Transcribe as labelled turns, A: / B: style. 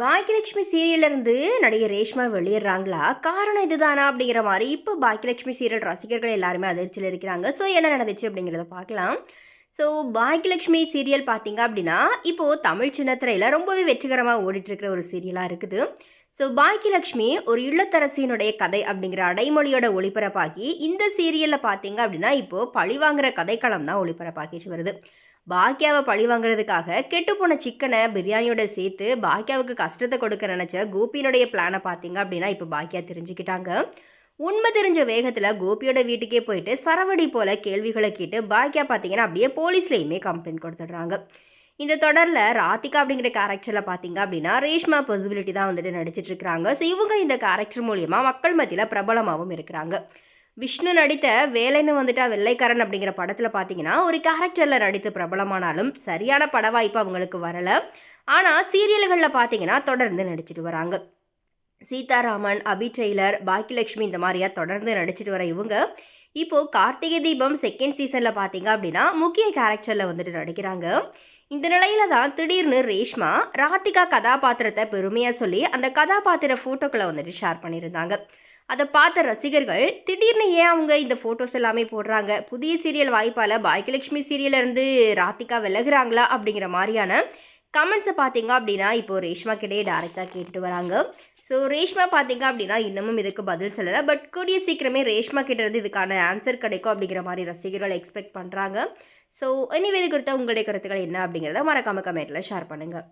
A: பாக்கியலட்சுமி சீரியல்லேருந்து நடிகை ரேஷ்மா வெளியிடுறாங்களா? காரணம் இதுதானா அப்படிங்கிற மாதிரி இப்போ பாக்கியலட்சுமி சீரியல் ரசிகர்கள் எல்லாருமே அதிர்ச்சியில் இருக்கிறாங்க. ஸோ என்ன நடந்துச்சு அப்படிங்கிறத பார்க்கலாம். ஸோ பாக்கியலட்சுமி சீரியல் பார்த்தீங்க அப்படின்னா இப்போது தமிழ் சின்னத்திரையில் ரொம்பவே வெற்றிகரமாக ஓடிட்டுருக்கிற ஒரு சீரியலாக இருக்குது. ஸோ பாக்கியலட்சுமி ஒரு இல்லத்தரசியினுடைய கதை அப்படிங்கிற அடைமொழியோட ஒளிபரப்பாகி இந்த சீரியலில் பார்த்தீங்க அப்படின்னா இப்போது பழிவாங்கிற கதைக்களம் தான் ஒளிபரப்பாகிச்சு வருது. பாக்கியாவை பழி வாங்குறதுக்காக கெட்டுப்போன சிக்கனை பிரியாணியோட சேர்த்து பாக்கியாவுக்கு கஷ்டத்தை கொடுக்க நினச்ச கோபியினுடைய பிளானை பார்த்தீங்க அப்படின்னா இப்போ பாக்கியா தெரிஞ்சுக்கிட்டாங்க. உண்மை தெரிஞ்ச வேகத்தில் கோபியோட வீட்டுக்கே போயிட்டு சரவடி போல கேள்விகளை கேட்டு பாக்கியா பார்த்தீங்கன்னா அப்படியே போலீஸ்லேயுமே கம்ப்ளைண்ட் கொடுத்துட்றாங்க. இந்த தொடரில் ராதிகா அப்படிங்கிற கேரக்டரில் பார்த்தீங்க அப்படின்னா ரேஷ்மா பாசிபிலிட்டி தான் வந்துட்டு நடிச்சிட்ருக்கிறாங்க ஸோ இவங்க இந்த கேரக்டர் மூலியமாக மக்கள் மத்தியில் பிரபலமாகவும் இருக்கிறாங்க. விஷ்ணு நடித்த வேலைன்னு வந்துட்டா வெள்ளைக்காரன் அப்படிங்கிற படத்தில் பார்த்தீங்கன்னா ஒரு கேரக்டரில் நடித்து பிரபலமானாலும் சரியான பட வாய்ப்பு அவங்களுக்கு வரலை. ஆனால் சீரியல்களில் பார்த்தீங்கன்னா தொடர்ந்து நடிச்சிட்டு வராங்க. சீதாராமன் அபி டெய்லர் பாக்கியலட்சுமி இந்த மாதிரியா தொடர்ந்து நடிச்சிட்டு வர இவங்க இப்போது கார்த்திகை தீபம் செகண்ட் சீசனில் பார்த்தீங்க அப்படின்னா முக்கிய கேரக்டரில் வந்துட்டு நடிக்கிறாங்க. இந்த நிலையில தான் திடீர்னு ரேஷ்மா ராதிகா கதாபாத்திரத்தை பெருமையாக சொல்லி அந்த கதாபாத்திர ஃபோட்டோக்களை வந்துட்டு ஷேர் பண்ணியிருந்தாங்க. அதை பார்த்த ரசிகர்கள் திடீர்னு ஏன் அவங்க இந்த ஃபோட்டோஸ் எல்லாமே போடுறாங்க? புதிய சீரியல் வாய்ப்பால் பாக்கியலட்சுமி சீரியலேருந்து ராத்திகா விலகுறாங்களா? அப்படிங்கிற மாதிரியான கமெண்ட்ஸை பார்த்தீங்க அப்படின்னா இப்போது ரேஷ்மா கிட்டே டேரெக்டாக கேட்டு வராங்க. ஸோ ரேஷ்மா பார்த்தீங்க அப்படின்னா இன்னமும் இதுக்கு பதில் சொல்லலை. பட் கூடிய சீக்கிரமே ரேஷ்மா கிட்டேருந்து இதுக்கான ஆன்சர் கிடைக்கும் அப்படிங்கிற மாதிரி ரசிகர்கள் எக்ஸ்பெக்ட் பண்ணுறாங்க ஸோ எனிவே இது குறித்த உங்களுடைய கருத்துக்கள் என்ன அப்படிங்கிறத மறக்காம கமெண்ட்டில் ஷேர் பண்ணுங்கள்